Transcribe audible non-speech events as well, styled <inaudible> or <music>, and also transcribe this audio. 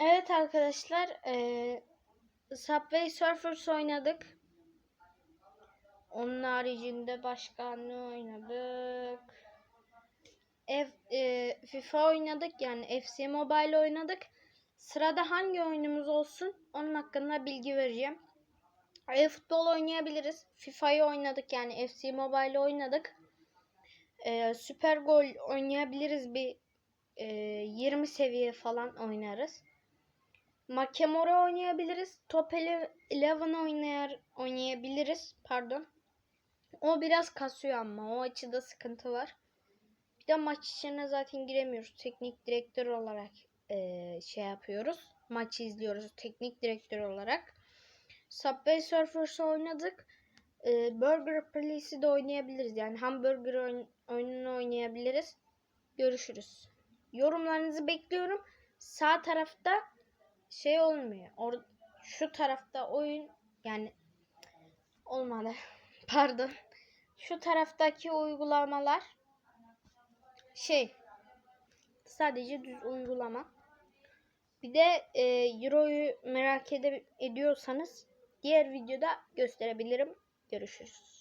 Evet arkadaşlar, eee Subway Surfers oynadık. Onun haricinde başka ne oynadık? F, eee, FIFA oynadık yani FC Mobile oynadık. Sırada hangi oyunumuz olsun onun hakkında bilgi vereceğim. E-futbol oynayabiliriz. FIFA'yı oynadık yani FC Mobile oynadık. Eee Süper Gol oynayabiliriz bir eee, 20 seviye falan oynarız. Makemora oynayabiliriz. Top ele- 11 oynayar, oynayabiliriz. Pardon. O biraz kasıyor ama o açıda sıkıntı var. Bir de maç içine zaten giremiyoruz. Teknik direktör olarak eee, şey yapıyoruz. Maçı izliyoruz teknik direktör olarak. Subway Surfers oynadık. Eee, Burger Police'i de oynayabiliriz. Yani hamburger oyun- oyununu oynayabiliriz. Görüşürüz. Yorumlarınızı bekliyorum. Sağ tarafta şey olmuyor. Or şu tarafta oyun yani olmadı. <laughs> Pardon. Şu taraftaki uygulamalar şey sadece düz uygulama. Bir de e, Euro'yu merak ede- ediyorsanız diğer videoda gösterebilirim. Görüşürüz.